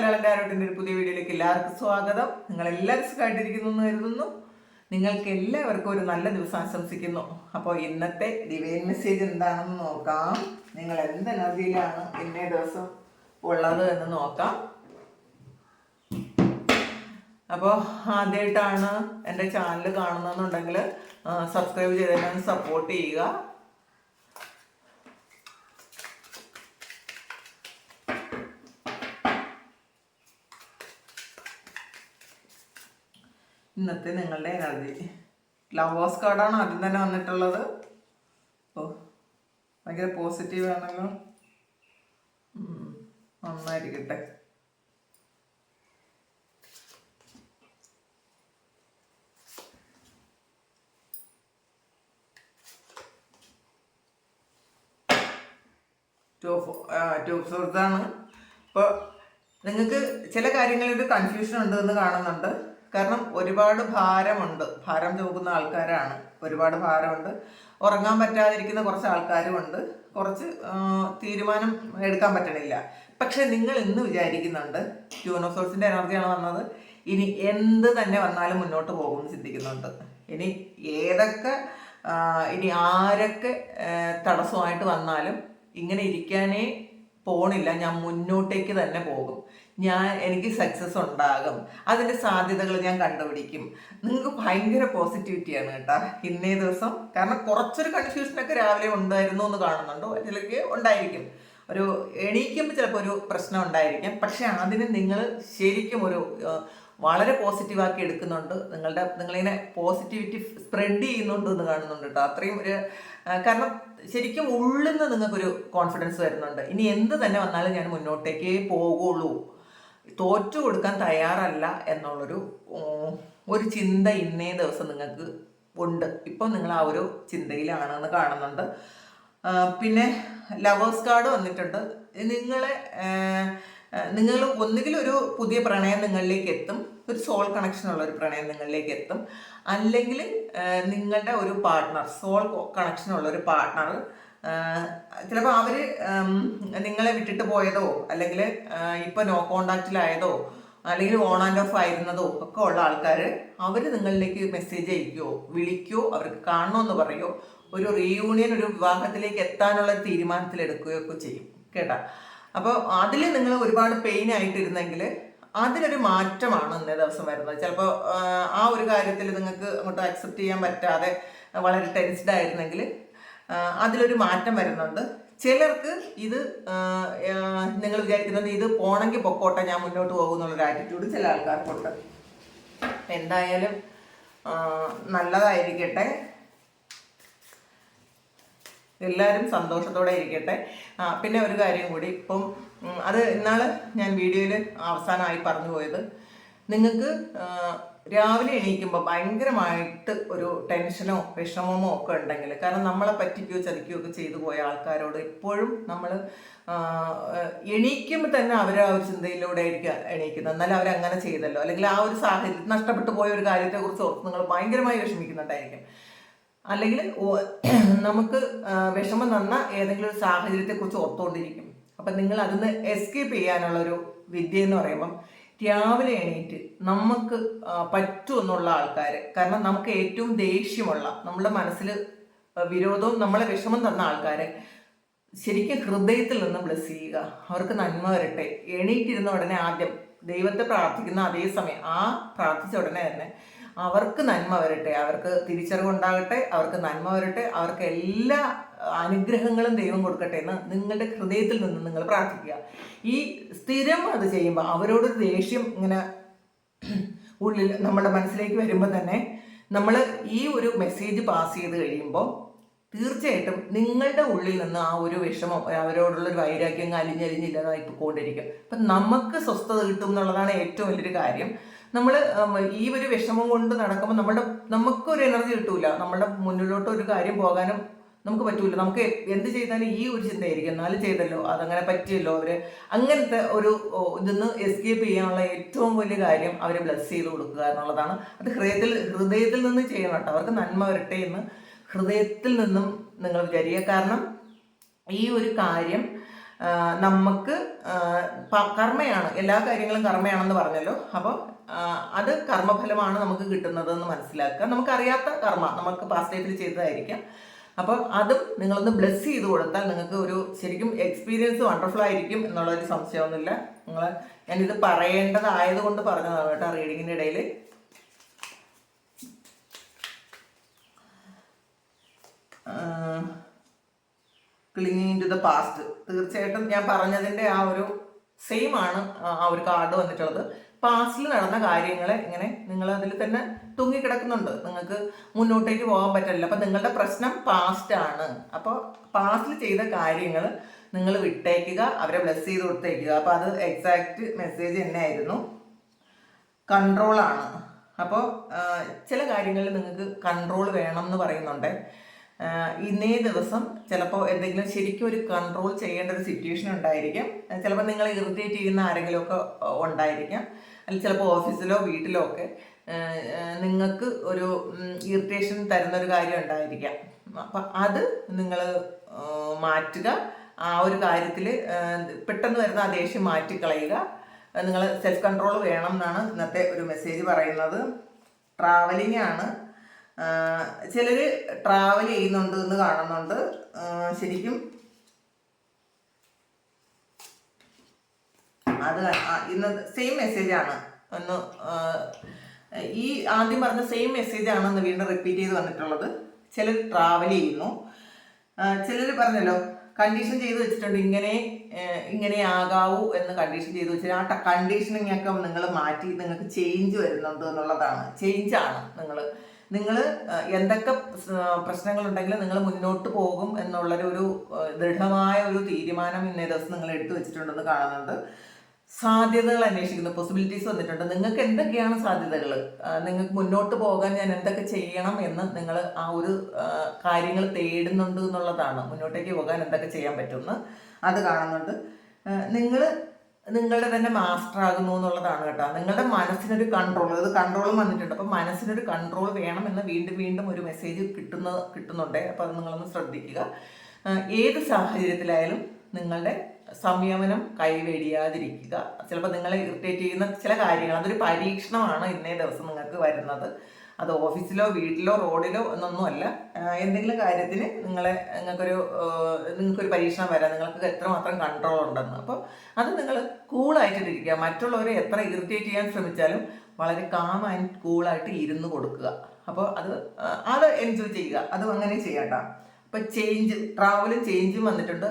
മലയാളം ഡയറക്റ്റിന്റെ ഒരു പുതിയ വീഡിയോയിലേക്ക് എല്ലാവർക്കും സ്വാഗതം. നിങ്ങൾ എല്ലാവരും സുഖമായിട്ടിരിക്കുന്നു എന്ന് കരുതുന്നു. നിങ്ങൾക്ക് എല്ലാവർക്കും ഒരു നല്ല ദിവസം ആശംസിക്കുന്നു. അപ്പോൾ ഇന്നത്തെ ഡിവൈൻ മെസ്സേജ് എന്താണെന്ന് നോക്കാം. നിങ്ങൾ എന്ത് എനർജിയിലാണ് ഇന്നേ ദിവസം ഉള്ളത് എന്ന് നോക്കാം. അപ്പോൾ ആദ്യമായിട്ടാണ് എന്റെ ചാനൽ കാണുന്നതെന്നുണ്ടെങ്കിൽ സബ്സ്ക്രൈബ് ചെയ്തതിനാണ് സപ്പോർട്ട് ചെയ്യുക. ഇന്നത്തെ നിങ്ങളുടെ എനർജി. ലവേഴ്സ് കാർഡാണ് ആദ്യം തന്നെ വന്നിട്ടുള്ളത്. ഓ ഭയങ്കര പോസിറ്റീവ് ആണല്ലോ. നന്നായിരിക്കട്ടെ. ടോപ്പ് ടോപ്പ് സുഹൃത്താണ് ഇപ്പോൾ നിങ്ങൾക്ക് ചില കാര്യങ്ങളിൽ ഒരു കൺഫ്യൂഷൻ ഉണ്ട് എന്ന് കാണുന്നുണ്ട്. കാരണം ഒരുപാട് ഭാരമുണ്ട്. ഭാരം തൂക്കുന്ന ആൾക്കാരാണ്. ഒരുപാട് ഭാരമുണ്ട്. ഉറങ്ങാൻ പറ്റാതിരിക്കുന്ന കുറച്ച് ആൾക്കാരുമുണ്ട്. കുറച്ച് തീരുമാനം എടുക്കാൻ പറ്റണില്ല. പക്ഷെ നിങ്ങൾ ഇന്ന് വിചാരിക്കുന്നുണ്ട് ട്യൂണോസോഴ്സിന്റെ എനർജിയാണ് വന്നത് ഇനി എന്ത് തന്നെ വന്നാലും മുന്നോട്ട് പോകുമെന്ന് ചിന്തിക്കുന്നുണ്ട്. ഇനി ഏതൊക്കെ ഇനി ആരൊക്കെ തടസ്സമായിട്ട് വന്നാലും ഇങ്ങനെ ഇരിക്കാനേ പോണില്ല. ഞാൻ മുന്നോട്ടേക്ക് തന്നെ പോകും. ഞാൻ എനിക്ക് സക്സസ് ഉണ്ടാകും. അതിന്റെ സാധ്യതകൾ ഞാൻ കണ്ടുപിടിക്കും. നിങ്ങൾക്ക് ഭയങ്കര പോസിറ്റിവിറ്റിയാണ് കേട്ടോ. ഇന്നേ ദിവസം കാരണം കുറച്ചൊരു കൺഫ്യൂഷനൊക്കെ രാവിലെ ഉണ്ടായിരുന്നു എന്ന് കാണുന്നുണ്ടോ? അതിലേക്ക് ഉണ്ടായിരിക്കും. ഒരു എണീക്കുമ്പോൾ ചിലപ്പോൾ ഒരു പ്രശ്നം ഉണ്ടായിരിക്കാം. പക്ഷെ അതിന് നിങ്ങൾ ശരിക്കും ഒരു വളരെ പോസിറ്റീവാക്കി എടുക്കുന്നുണ്ട്. നിങ്ങളുടെ നിങ്ങളിങ്ങനെ പോസിറ്റിവിറ്റി സ്പ്രെഡ് ചെയ്യുന്നുണ്ട് എന്ന് കാണുന്നുണ്ട് കേട്ടോ. അത്രയും ഒരു കാരണം ശരിക്കും ഉള്ളിൽ നിന്ന് നിങ്ങൾക്കൊരു കോൺഫിഡൻസ് വരുന്നുണ്ട്. ഇനി എന്ത് തന്നെ വന്നാലും ഞാൻ മുന്നോട്ടേക്കേ പോകുള്ളൂ തോറ്റു കൊടുക്കാൻ തയ്യാറല്ല എന്നുള്ളൊരു ഒരു ചിന്ത ഇന്നേ ദിവസം നിങ്ങൾക്ക് ഉണ്ട്. ഇപ്പം നിങ്ങൾ ആ ഒരു ചിന്തയിലാണെന്ന് കാണുന്നുണ്ട്. പിന്നെ ലവേഴ്സ് കാർഡ് വന്നിട്ടുണ്ട്. നിങ്ങളെ നിങ്ങൾ ഒന്നുകിൽ ഒരു പുതിയ പ്രണയം നിങ്ങളിലേക്ക് എത്തും ഒരു സോൾ കണക്ഷൻ ഉള്ള ഒരു പ്രണയം നിങ്ങളിലേക്ക് എത്തും അല്ലെങ്കിൽ നിങ്ങളുടെ ഒരു പാർട്ട്ണർ സോൾ കണക്ഷൻ ഉള്ള ഒരു പാർട്ട്ണർ ചിലപ്പോൾ അവർ നിങ്ങളെ വിട്ടിട്ട് പോയതോ അല്ലെങ്കിൽ ഇപ്പോൾ നോ കോണ്ടാക്റ്റിലായതോ അല്ലെങ്കിൽ ഓൺ ആൻഡ് ഓഫ് ആയിരുന്നതോ ഒക്കെ ഉള്ള ആൾക്കാർ അവർ നിങ്ങളിലേക്ക് മെസ്സേജ് അയക്കുമോ വിളിക്കുമോ അവർക്ക് കാണണമെന്ന് പറയുമോ ഒരു റീയൂണിയൻ ഒരു വിവാഹത്തിലേക്ക് എത്താനുള്ള എടുക്കുകയോ ഒക്കെ ചെയ്യും കേട്ടാ? അപ്പോൾ അതിൽ നിങ്ങൾ ഒരുപാട് പെയിൻ ആയിട്ടിരുന്നെങ്കിൽ അതിനൊരു മാറ്റമാണ് ഇന്നേ ദിവസം വരുന്നത്. ചിലപ്പോൾ ആ ഒരു കാര്യത്തിൽ നിങ്ങൾക്ക് അങ്ങോട്ട് അക്സെപ്റ്റ് ചെയ്യാൻ പറ്റാതെ വളരെ ടെൻസ്ഡ് ആയിരുന്നെങ്കിൽ അതിലൊരു മാറ്റം വരുന്നുണ്ട്. ചിലർക്ക് ഇത് നിങ്ങൾ വിചാരിക്കുന്നത് ഇത് പോണെങ്കിൽ പൊക്കോട്ടെ ഞാൻ മുന്നോട്ട് പോകും എന്നുള്ളൊരു ആറ്റിറ്റ്യൂഡ് ചില ആൾക്കാർക്കുണ്ട്. എന്തായാലും നല്ലതായിരിക്കട്ടെ. എല്ലാവരും സന്തോഷത്തോടെ ഇരിക്കട്ടെ. പിന്നെ ഒരു കാര്യം കൂടി ഇപ്പം അത് ഇന്നാൾ ഞാൻ വീഡിയോയിൽ അവസാനമായി പറഞ്ഞു പോയത്. നിങ്ങൾക്ക് രാവിലെ എണീക്കുമ്പോൾ ഭയങ്കരമായിട്ട് ഒരു ടെൻഷനോ വിഷമമോ ഒക്കെ ഉണ്ടെങ്കിൽ കാരണം നമ്മളെ പറ്റിക്കുകയോ ചതിക്കുകയോ ഒക്കെ ചെയ്തു പോയ ആൾക്കാരോട് എപ്പോഴും നമ്മൾ എണീക്കുമ്പോൾ തന്നെ അവർ ആ ഒരു ചിന്തയിലൂടെ ആയിരിക്കും എണീക്കുന്നത്. എന്നാലും അവരങ്ങനെ ചെയ്തല്ലോ. അല്ലെങ്കിൽ ആ ഒരു സാഹചര്യത്തിൽ നഷ്ടപ്പെട്ടു പോയ ഒരു കാര്യത്തെക്കുറിച്ച് ഓർത്ത് നിങ്ങൾ ഭയങ്കരമായി വിഷമിക്കുന്നുണ്ടായിരിക്കും അല്ലെങ്കിൽ നമുക്ക് വിഷമം തന്ന ഏതെങ്കിലും ഒരു സാഹചര്യത്തെക്കുറിച്ച് ഓർത്തുകൊണ്ടിരിക്കും അപ്പം നിങ്ങൾ അതിന് എസ്കേപ്പ് ചെയ്യാനുള്ള ഒരു വിദ്യ എന്ന് പറയുമ്പം രാവിലെ എണീറ്റ് നമുക്ക് പറ്റുമെന്നുള്ള ആൾക്കാർ കാരണം നമുക്ക് ഏറ്റവും ദേഷ്യമുള്ള നമ്മുടെ മനസ്സിൽ വിരോധവും നമ്മളെ വിഷമം തന്ന ആൾക്കാരെ ശരിക്കും ഹൃദയത്തിൽ നിന്ന് ബ്ലസ് ചെയ്യുക. അവർക്ക് നന്മ വരട്ടെ. എണീറ്റിരുന്ന ഉടനെ ആദ്യം ദൈവത്തെ പ്രാർത്ഥിക്കുന്ന അതേ സമയം ആ പ്രാർത്ഥിച്ച ഉടനെ തന്നെ അവർക്ക് നന്മ വരട്ടെ. അവർക്ക് തിരിച്ചറിവുണ്ടാകട്ടെ അവർക്ക് നന്മ വരട്ടെ. അവർക്ക് എല്ലാ അനുഗ്രഹങ്ങളും ദൈവം കൊടുക്കട്ടെ എന്ന് നിങ്ങളുടെ ഹൃദയത്തിൽ നിന്ന് നിങ്ങൾ പ്രാർത്ഥിക്കുക. ഈ സ്ഥിരം അത് ചെയ്യുമ്പോൾ അവരോട് ദേഷ്യം ഇങ്ങനെ ഉള്ളിൽ നമ്മുടെ മനസ്സിലേക്ക് വരുമ്പോൾ തന്നെ നമ്മൾ ഈ ഒരു മെസ്സേജ് പാസ് ചെയ്ത് കഴിയുമ്പോൾ തീർച്ചയായിട്ടും നിങ്ങളുടെ ഉള്ളിൽ നിന്ന് ആ ഒരു വിഷമം അവരോടുള്ള ഒരു വൈരാഗ്യം അലിഞ്ഞലിഞ്ഞില്ലാതായി പോയിക്കൊണ്ടിരിക്കും അപ്പം നമുക്ക് സ്വസ്ഥത കിട്ടും എന്നുള്ളതാണ് ഏറ്റവും വലിയൊരു കാര്യം. നമ്മൾ ഈ ഒരു വിഷമം കൊണ്ട് നടക്കുമ്പോൾ നമ്മുടെ നമുക്കൊരു എനർജി കിട്ടൂല. നമ്മുടെ മുന്നിലോട്ട് ഒരു കാര്യം പോകാനും നമുക്ക് പറ്റൂല. നമുക്ക് എന്ത് ചെയ്താലും ഈ ഒരു ചിന്തയായിരിക്കും. എന്നാലും ചെയ്തല്ലോ അതങ്ങനെ പറ്റിയല്ലോ അവർ. അങ്ങനത്തെ ഒരു ഇതിന്ന് എസ്കേപ്പ് ചെയ്യാനുള്ള ഏറ്റവും വലിയ കാര്യം അവരെ ബ്ലസ് ചെയ്ത് കൊടുക്കുക എന്നുള്ളതാണ്. അത് ഹൃദയത്തിൽ ഹൃദയത്തിൽ നിന്ന് ചെയ്യണം കേട്ടോ. അവർക്ക് നന്മ വരട്ടെ എന്ന് ഹൃദയത്തിൽ നിന്നും നിങ്ങൾ വിചാരിക്കുക. കാരണം ഈ ഒരു കാര്യം നമുക്ക് കർമ്മയാണ്. എല്ലാ കാര്യങ്ങളും കർമ്മയാണെന്ന് പറഞ്ഞല്ലോ. അപ്പോൾ അത് കർമ്മഫലമാണ് നമുക്ക് കിട്ടുന്നതെന്ന് മനസ്സിലാക്കുക. നമുക്കറിയാത്ത കർമ്മ നമുക്ക് പാസ്റ്റ് ലൈഫിൽ ചെയ്തതായിരിക്കാം. അപ്പോൾ അതും നിങ്ങളൊന്ന് ബ്ലെസ് ചെയ്ത് കൊടുത്താൽ നിങ്ങൾക്ക് ഒരു ശരിക്കും എക്സ്പീരിയൻസ് വണ്ടർഫുൾ ആയിരിക്കും എന്നുള്ളൊരു സംശയമൊന്നുമില്ല. നിങ്ങൾ ഞാനിത് പറയേണ്ടതായതുകൊണ്ട് പറഞ്ഞതാണ് കേട്ടോ റീഡിങ്ങിന്റെ ഇടയിൽ. ക്ലിങ്ങിങ് ടു ദ പാസ്റ്റ് തീർച്ചയായിട്ടും ഞാൻ പറഞ്ഞതിന്റെ ആ ഒരു സെയിം ആണ് ആ ഒരു കാർഡ് വന്നിട്ടുള്ളത്. പാസ്റ്റിൽ നടന്ന കാര്യങ്ങളെ ഇങ്ങനെ നിങ്ങൾ അതിൽ തന്നെ തൂങ്ങിക്കിടക്കുന്നുണ്ട്. നിങ്ങൾക്ക് മുന്നോട്ടേക്ക് പോകാൻ പറ്റില്ല. അപ്പം നിങ്ങളുടെ പ്രശ്നം പാസ്റ്റ് ആണ്. അപ്പോൾ പാസ്റ്റിൽ ചെയ്ത കാര്യങ്ങൾ നിങ്ങൾ വിട്ടേക്കുക അവരെ ബ്ലെസ് ചെയ്ത് കൊടുത്തേക്കുക. അപ്പോൾ അത് എക്സാക്റ്റ് മെസ്സേജ് തന്നെയായിരുന്നു. കൺട്രോളാണ് അപ്പോൾ ചില കാര്യങ്ങളിൽ നിങ്ങൾക്ക് കൺട്രോൾ വേണം എന്ന് പറയുന്നുണ്ട്. ഇന്നേ ദിവസം ചിലപ്പോൾ എന്തെങ്കിലും ശരിക്കും ഒരു കൺട്രോൾ ചെയ്യേണ്ട ഒരു സിറ്റുവേഷൻ ഉണ്ടായിരിക്കും. ചിലപ്പോൾ നിങ്ങളെ ഇറിറ്റേറ്റ് ചെയ്യുന്ന ആരെങ്കിലുമൊക്കെ ഉണ്ടായിരിക്കാം. അല്ലെങ്കിൽ ചിലപ്പോൾ ഓഫീസിലോ വീട്ടിലോ ഒക്കെ നിങ്ങൾക്ക് ഒരു ഇറിറ്റേഷൻ തരുന്ന ഒരു കാര്യം ഉണ്ടായിരിക്കാം. അപ്പം അത് നിങ്ങൾ മാറ്റുക. ആ ഒരു കാര്യത്തിൽ പെട്ടെന്ന് വരുന്ന ആ ദേഷ്യം മാറ്റിക്കളയുക. നിങ്ങൾ സെൽഫ് കൺട്രോൾ വേണം എന്നാണ് ഇന്നത്തെ ഒരു മെസ്സേജ് പറയുന്നത്. ട്രാവലിംഗ് ആണ്. ചിലർ ട്രാവൽ ചെയ്യുന്നുണ്ട് എന്ന് കാണുന്നുണ്ട്. ശരിക്കും അത് ഇന്ന് സെയിം മെസ്സേജ് ആണ്. ഒന്ന് ഈ ആദ്യം പറഞ്ഞ സെയിം മെസ്സേജ് ആണെന്ന് വീണ്ടും റിപ്പീറ്റ് ചെയ്ത് വന്നിട്ടുള്ളത് ചിലർ ട്രാവൽ ചെയ്യുന്നു. ചിലർ പറഞ്ഞല്ലോ കണ്ടീഷൻ ചെയ്ത് വെച്ചിട്ടുണ്ട് ഇങ്ങനെ ഇങ്ങനെ ആകാവൂ എന്ന് കണ്ടീഷൻ ചെയ്ത് വെച്ചിട്ട് ആ കണ്ടീഷനിങ് ഒക്കെ നിങ്ങൾ മാറ്റി നിങ്ങൾക്ക് ചേഞ്ച് വരുന്നുണ്ട് എന്നുള്ളതാണ്. ആണ് നിങ്ങൾ. നിങ്ങൾ എന്തൊക്കെ പ്രശ്നങ്ങളുണ്ടെങ്കിലും നിങ്ങൾ മുന്നോട്ട് പോകും എന്നുള്ളൊരു ഒരു ദൃഢമായ ഒരു തീരുമാനം ഇന്നേ ദിവസം നിങ്ങൾ എടുത്തു വെച്ചിട്ടുണ്ടെന്ന് കാണുന്നുണ്ട്. സാധ്യതകൾ അന്വേഷിക്കുന്നു. പോസിബിലിറ്റീസ് വന്നിട്ടുണ്ട്. നിങ്ങൾക്ക് എന്തൊക്കെയാണ് സാധ്യതകൾ നിങ്ങൾക്ക് മുന്നോട്ട് പോകാൻ ഞാൻ എന്തൊക്കെ ചെയ്യണം എന്ന് നിങ്ങൾ ആ ഒരു കാര്യങ്ങൾ തേടുന്നുണ്ട് എന്നുള്ളതാണ്. മുന്നോട്ടേക്ക് പോകാൻ എന്തൊക്കെ ചെയ്യാൻ പറ്റുമെന്ന് അത് കാണുന്നുണ്ട്. നിങ്ങൾ നിങ്ങളുടെ തന്നെ മാസ്റ്റർ ആകുന്നു എന്നുള്ളതാണ് കേട്ടോ. നിങ്ങളുടെ മനസ്സിനൊരു കൺട്രോൾ അത് കൺട്രോളും വന്നിട്ടുണ്ട്. അപ്പം മനസ്സിനൊരു കൺട്രോൾ വേണം വേണമെന്ന് വീണ്ടും വീണ്ടും ഒരു മെസ്സേജ് കിട്ടുന്ന കിട്ടുന്നുണ്ട്. അപ്പോൾ അത് നിങ്ങളൊന്ന് ശ്രദ്ധിക്കുക. ഏത് സാഹചര്യത്തിലായാലും നിങ്ങളുടെ സംയമനം കൈവെടിയാതിരിക്കുക. ചിലപ്പോൾ നിങ്ങളെ ഇറിറ്റേറ്റ് ചെയ്യുന്ന ചില കാര്യങ്ങൾ അതൊരു പരീക്ഷണമാണ് ഇന്നേ ദിവസം നിങ്ങൾക്ക് വരുന്നത്. അത് ഓഫീസിലോ വീട്ടിലോ റോഡിലോ എന്നൊന്നുമല്ല എന്തെങ്കിലും കാര്യത്തിന് നിങ്ങളെ നിങ്ങൾക്കൊരു നിങ്ങൾക്കൊരു പരീക്ഷണം വരാം നിങ്ങൾക്ക് എത്രമാത്രം കൺട്രോൾ ഉണ്ടെന്ന്. അപ്പോൾ അത് നിങ്ങൾ കൂളായിട്ടിരിക്കുക മറ്റുള്ളവരെ എത്ര ഇറിറ്റേറ്റ് ചെയ്യാൻ ശ്രമിച്ചാലും വളരെ കാം ആൻഡ് കൂളായിട്ട് ഇരുന്ന് കൊടുക്കുക. അപ്പോൾ അത് അത് എൻജോയ് ചെയ്യുക. അതും അങ്ങനെ ചെയ്യണ്ട അപ്പോൾ ചേഞ്ച് ട്രാവലും ചേഞ്ചും വന്നിട്ടുണ്ട്.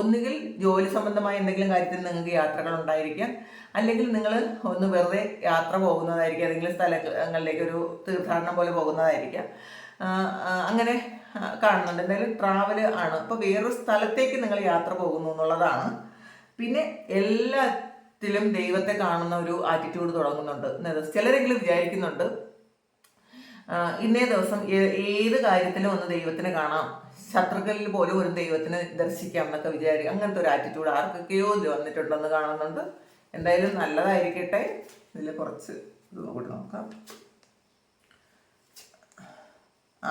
ഒന്നുകിൽ ജോലി സംബന്ധമായ എന്തെങ്കിലും കാര്യത്തിൽ നിങ്ങൾക്ക് യാത്രകൾ ഉണ്ടായിരിക്കാം അല്ലെങ്കിൽ നിങ്ങൾ ഒന്ന് വെറുതെ യാത്ര പോകുന്നതായിരിക്കാം. ഏതെങ്കിലും സ്ഥലങ്ങളിലേക്ക് ഒരു തീർത്ഥാടനം പോലെ പോകുന്നതായിരിക്കാം. അങ്ങനെ കാണുന്നുണ്ട്. എന്തായാലും ട്രാവൽ ആണ്. അപ്പോൾ വേറൊരു സ്ഥലത്തേക്ക് നിങ്ങൾ യാത്ര പോകുന്നു എന്നുള്ളതാണ്. പിന്നെ എല്ലാത്തിലും ദൈവത്തെ കാണുന്ന ഒരു ആറ്റിറ്റ്യൂഡ് തുടങ്ങുന്നുണ്ട്. ചിലരെങ്കിലും വിചാരിക്കുന്നുണ്ട്. ഇന്നേ ദിവസം ഏത് കാര്യത്തിലും ഒന്ന് ദൈവത്തിനെ കാണാം. ശത്രുക്കളിൽ പോലും ഒരു ദൈവത്തിനെ ദർശിക്കാം എന്നൊക്കെ വിചാരിക്കും അങ്ങനത്തെ ഒരു ആറ്റിറ്റ്യൂഡ് ആർക്കൊക്കെയോ ഇത് വന്നിട്ടുണ്ടെന്ന് കാണുന്നുണ്ട്. എന്തായാലും നല്ലതായിരിക്കട്ടെ. ഇതിൽ കുറച്ച് ഇത് കൂടി നോക്കാം. ആ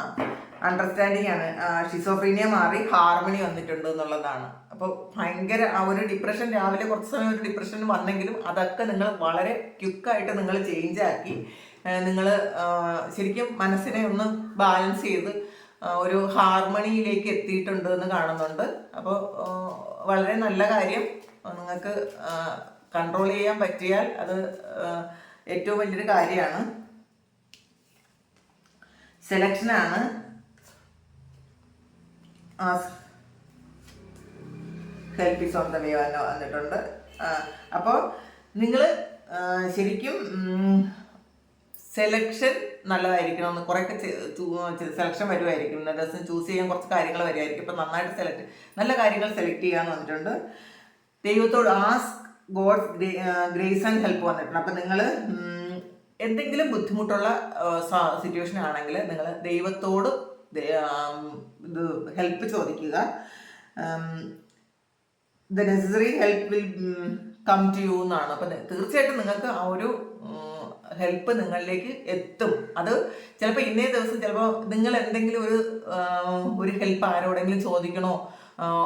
അണ്ടർസ്റ്റാൻഡിങ് ആണ്. ഷിസോഫ്രീനിയ മാറി ഹാർമണി വന്നിട്ടുണ്ട് എന്നുള്ളതാണ്. അപ്പോൾ ഭയങ്കര ആ ഒരു ഡിപ്രഷൻ രാവിലെ കുറച്ച് സമയം ഒരു ഡിപ്രഷൻ വന്നെങ്കിലും അതൊക്കെ നിങ്ങൾ വളരെ ക്യുക്കായിട്ട് നിങ്ങൾ ചേഞ്ച് ആക്കി നിങ്ങൾ ശരിക്കും മനസ്സിനെ ഒന്ന് ബാലൻസ് ചെയ്ത് ഒരു ഹാർമണിയിലേക്ക് എത്തിയിട്ടുണ്ട് എന്ന് കാണുന്നുണ്ട്. അപ്പോൾ വളരെ നല്ല കാര്യം. നിങ്ങൾക്ക് കൺട്രോൾ ചെയ്യാൻ പറ്റിയാൽ അത് ഏറ്റവും വലിയൊരു കാര്യമാണ്. സെലക്ഷനാണ് ഹെൽപ്പ് ഈസ് ഓൺ വന്നിട്ടുണ്ട്. അപ്പോൾ നിങ്ങൾ ശരിക്കും സെലക്ഷൻ നല്ലതായിരിക്കണം എന്ന് കുറേയൊക്കെ സെലക്ഷൻ വരുമായിരിക്കും ഡ്രസ്സിന് ചൂസ് ചെയ്യാൻ കുറച്ച് കാര്യങ്ങൾ വരുമായിരിക്കും ഇപ്പം നന്നായിട്ട് സെലക്ട് നല്ല കാര്യങ്ങൾ സെലക്ട് ചെയ്യാന്ന് വന്നിട്ടുണ്ട് ദൈവത്തോട് ask God's grace and help വന്നിട്ടുണ്ട്. അപ്പം നിങ്ങൾ എന്തെങ്കിലും ബുദ്ധിമുട്ടുള്ള സിറ്റുവേഷൻ ആണെങ്കിൽ നിങ്ങൾ ദൈവത്തോട് ഇത് ഹെൽപ്പ് ചോദിക്കുക. The necessary help will come to you എന്നാണ്. അപ്പം തീർച്ചയായിട്ടും നിങ്ങൾക്ക് ആ ഒരു ഹെൽപ്പ് നിങ്ങളിലേക്ക് എത്തും. അത് ചിലപ്പോൾ ഇന്നേ ദിവസം ചിലപ്പോൾ നിങ്ങൾ എന്തെങ്കിലും ഒരു ഒരു ഹെൽപ്പ് ആരോടെങ്കിലും ചോദിക്കണോ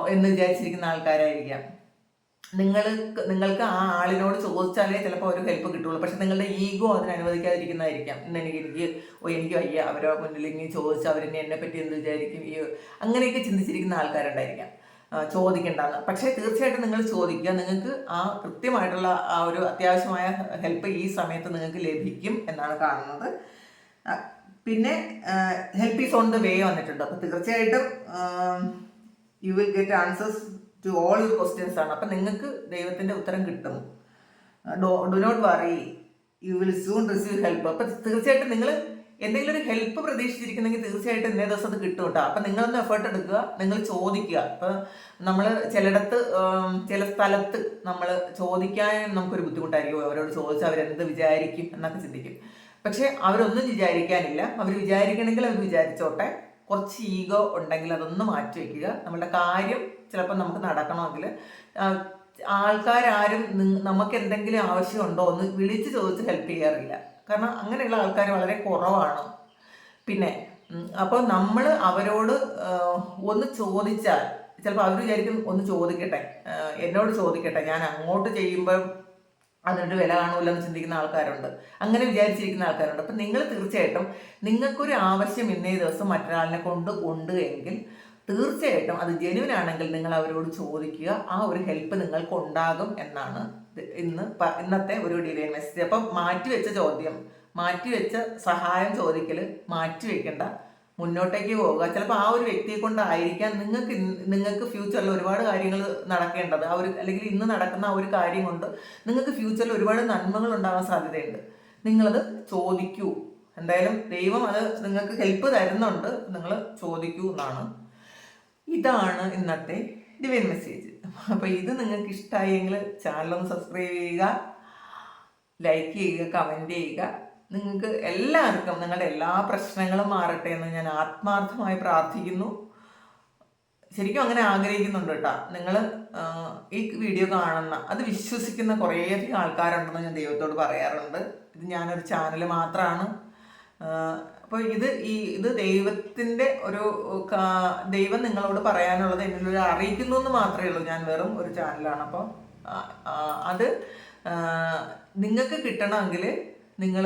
എന്ന് വിചാരിച്ചിരിക്കുന്ന ആൾക്കാരായിരിക്കാം. നിങ്ങൾ നിങ്ങൾക്ക് ആ ആളിനോട് ചോദിച്ചാലേ ചിലപ്പോൾ ഒരു ഹെൽപ്പ് കിട്ടുള്ളൂ. പക്ഷെ നിങ്ങളുടെ ഈഗോ അതിന് അനുവദിക്കാതിരിക്കുന്നതായിരിക്കാം. ഇന്ന് എനിക്ക് എനിക്ക് ഓ എനിക്ക് വയ്യ. അവരോ മുന്നിൽ ഇങ്ങനെ ചോദിച്ചാൽ അവരെന്നെ എന്നെ പറ്റി എന്ത് വിചാരിക്കും? ഈ അങ്ങനെയൊക്കെ ചിന്തിച്ചിരിക്കുന്ന ആൾക്കാരുണ്ടായിരിക്കാം. ആ, ചോദിക്കണ്ടെന്ന്. പക്ഷേ തീർച്ചയായിട്ടും നിങ്ങൾ ചോദിക്കുക. നിങ്ങൾക്ക് ആ കൃത്യമായിട്ടുള്ള ആ ഒരു അത്യാവശ്യമായ ഹെൽപ്പ് ഈ സമയത്ത് നിങ്ങൾക്ക് ലഭിക്കും എന്നാണ് കാണുന്നത്. പിന്നെ help is on the way വന്നിട്ടുണ്ട്. അപ്പോൾ തീർച്ചയായിട്ടും you will get answers to all your questions ആണ്. അപ്പം നിങ്ങൾക്ക് ദൈവത്തിന്റെ ഉത്തരം കിട്ടും. Do do not worry you will soon receive help അപ്പം തീർച്ചയായിട്ടും നിങ്ങൾ എന്തെങ്കിലും ഒരു ഹെൽപ്പ് പ്രതീക്ഷിച്ചിരിക്കുന്നെങ്കിൽ തീർച്ചയായിട്ടും ഇന്നേ ദിവസം അത് കിട്ടും കേട്ടോ അപ്പം നിങ്ങളൊന്ന് എഫേർട്ട് എടുക്കുക നിങ്ങൾ ചോദിക്കുക. ഇപ്പം നമ്മൾ ചിലയിടത്ത് ചില സ്ഥലത്ത് നമ്മൾ ചോദിക്കാൻ നമുക്കൊരു ബുദ്ധിമുട്ടായിരിക്കും. അവരോട് ചോദിച്ചാൽ അവരെന്ത് വിചാരിക്കും എന്നൊക്കെ ചിന്തിക്കും. പക്ഷെ അവരൊന്നും വിചാരിക്കാനില്ല. അവർ വിചാരിക്കണമെങ്കിൽ അവർ വിചാരിച്ചോട്ടെ. കുറച്ച് ഈഗോ ഉണ്ടെങ്കിൽ അതൊന്ന് മാറ്റി വയ്ക്കുക നമ്മളുടെ കാര്യം ചിലപ്പോൾ നമുക്ക് നടക്കണമെങ്കിൽ ആൾക്കാരും നമുക്ക് എന്തെങ്കിലും ആവശ്യമുണ്ടോ എന്ന് വിളിച്ച് ചോദിച്ച് ഹെൽപ്പ് ചെയ്യാറില്ല. കാരണം അങ്ങനെയുള്ള ആൾക്കാർ വളരെ കുറവാണ്. പിന്നെ അപ്പോൾ നമ്മൾ അവരോട് ഒന്ന് ചോദിച്ചാൽ ചിലപ്പോൾ അവർ വിചാരിക്കും ഒന്ന് ചോദിക്കട്ടെ എന്നോട് ചോദിക്കട്ടെ ഞാൻ അങ്ങോട്ട് ചെയ്യുമ്പോൾ അതിനൊരു വില കാണൂലെന്ന് ചിന്തിക്കുന്ന ആൾക്കാരുണ്ട്. അങ്ങനെ വിചാരിച്ചിരിക്കുന്ന ആൾക്കാരുണ്ട്. അപ്പം നിങ്ങൾ തീർച്ചയായിട്ടും നിങ്ങൾക്കൊരു ആവശ്യം ഇന്നേ ദിവസം മറ്റൊരാളിനെ കൊണ്ട് ഉണ്ട് എങ്കിൽ തീർച്ചയായിട്ടും അത് ജെനുവിൻ ആണെങ്കിൽ നിങ്ങൾ അവരോട് ചോദിക്കുക ആ ഒരു ഹെൽപ്പ് നിങ്ങൾക്ക് ഉണ്ടാകും എന്നാണ് ഇന്ന് ഇന്നത്തെ ഒരു ഡിവൈൻ മെസ്സേജ് അപ്പം മാറ്റിവെച്ച ചോദ്യം മാറ്റിവെച്ച സഹായം ചോദിക്കൽ മാറ്റിവെക്കേണ്ട. മുന്നോട്ടേക്ക് പോവുക. ചിലപ്പോൾ ആ ഒരു വ്യക്തിയെ കൊണ്ടായിരിക്കാം നിങ്ങൾക്ക് നിങ്ങൾക്ക് ഫ്യൂച്ചറിൽ ഒരുപാട് കാര്യങ്ങൾ നടക്കേണ്ടത്. ആ ഒരു അല്ലെങ്കിൽ ഇന്ന് നടക്കുന്ന ആ ഒരു കാര്യം കൊണ്ട് നിങ്ങൾക്ക് ഫ്യൂച്ചറിൽ ഒരുപാട് നന്മകൾ ഉണ്ടാകാൻ സാധ്യതയുണ്ട്. നിങ്ങളത് ചോദിക്കൂ. എന്തായാലും ദൈവം അത് നിങ്ങൾക്ക് ഹെൽപ്പ് തരുന്നുണ്ട്. നിങ്ങൾ ചോദിക്കൂ എന്നാണ് ഇതാണ് ഇന്നത്തെ ഡിവൈൻ മെസ്സേജ് അപ്പോൾ ഇത് നിങ്ങൾക്ക് ഇഷ്ടമായെങ്കിൽ ചാനലൊന്ന് സബ്സ്ക്രൈബ് ചെയ്യുക ലൈക്ക് ചെയ്യുക കമന്റ് ചെയ്യുക. നിങ്ങൾക്ക് എല്ലാവർക്കും നിങ്ങളുടെ എല്ലാ പ്രശ്നങ്ങളും മാറട്ടെ എന്ന് ഞാൻ ആത്മാർത്ഥമായി പ്രാർത്ഥിക്കുന്നു. ശരിക്കും അങ്ങനെ ആഗ്രഹിക്കുന്നുണ്ട് കേട്ടോ. നിങ്ങൾ ഈ വീഡിയോ കാണുന്ന അത് വിശ്വസിക്കുന്ന കുറേയധികം ആൾക്കാരുണ്ടെന്ന് ഞാൻ ദൈവത്തോട് പറയാറുണ്ട്. ഇത് ഞാനൊരു ചാനൽ മാത്രമാണ് അപ്പോൾ ഇത് ഈ ഇത് ദൈവത്തിന്റെ ഒരു ദൈവം നിങ്ങളോട് പറയാനുള്ളത് എന്നൊരു അറിയിക്കുന്നു എന്ന് മാത്രമേ ഉള്ളൂ. ഞാൻ വെറും ഒരു ചാനലാണ്. അപ്പോൾ അത് നിങ്ങൾക്ക് കിട്ടണമെങ്കിൽ നിങ്ങൾ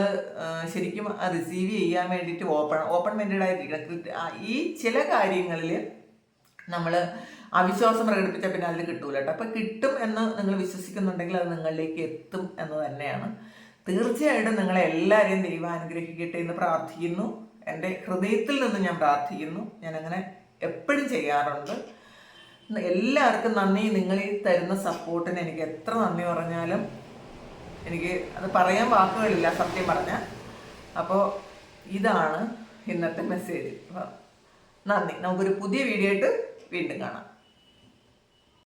ശരിക്കും റിസീവ് ചെയ്യാൻ വേണ്ടിയിട്ട് ഓപ്പൺ ഓപ്പൺ മൈൻഡഡ് ആയിരിക്കണം ഈ ചില കാര്യങ്ങളിൽ നമ്മൾ അവിശ്വാസം പ്രകടിപ്പിച്ചാൽ പിന്നെ അതിൽ കിട്ടൂല കേട്ടോ. അപ്പം കിട്ടും എന്ന് നിങ്ങൾ വിശ്വസിക്കുന്നുണ്ടെങ്കിൽ അത് നിങ്ങളിലേക്ക് എത്തും എന്ന് തന്നെയാണ്. തീർച്ചയായിട്ടും നിങ്ങളെ എല്ലാവരെയും ദൈവം അനുഗ്രഹിക്കട്ടെ എന്ന് പ്രാർത്ഥിക്കുന്നു. എന്റെ ഹൃദയത്തിൽ നിന്ന് ഞാൻ പ്രാർത്ഥിക്കുന്നു. ഞാൻ അങ്ങനെ എപ്പോഴും ചെയ്യാറുണ്ട്. എല്ലാവർക്കും നന്ദി. നിങ്ങൾ ഈ തരുന്ന സപ്പോർട്ടിന് എനിക്ക് എത്ര നന്ദി പറഞ്ഞാലും എനിക്ക് അത് പറയാൻ വാക്കുകളില്ല സത്യം പറഞ്ഞാൽ അപ്പോൾ ഇതാണ് ഇന്നത്തെ മെസ്സേജ്. നന്ദി. നമുക്കൊരു പുതിയ വീഡിയോ ആയിട്ട് വീണ്ടും കാണാം.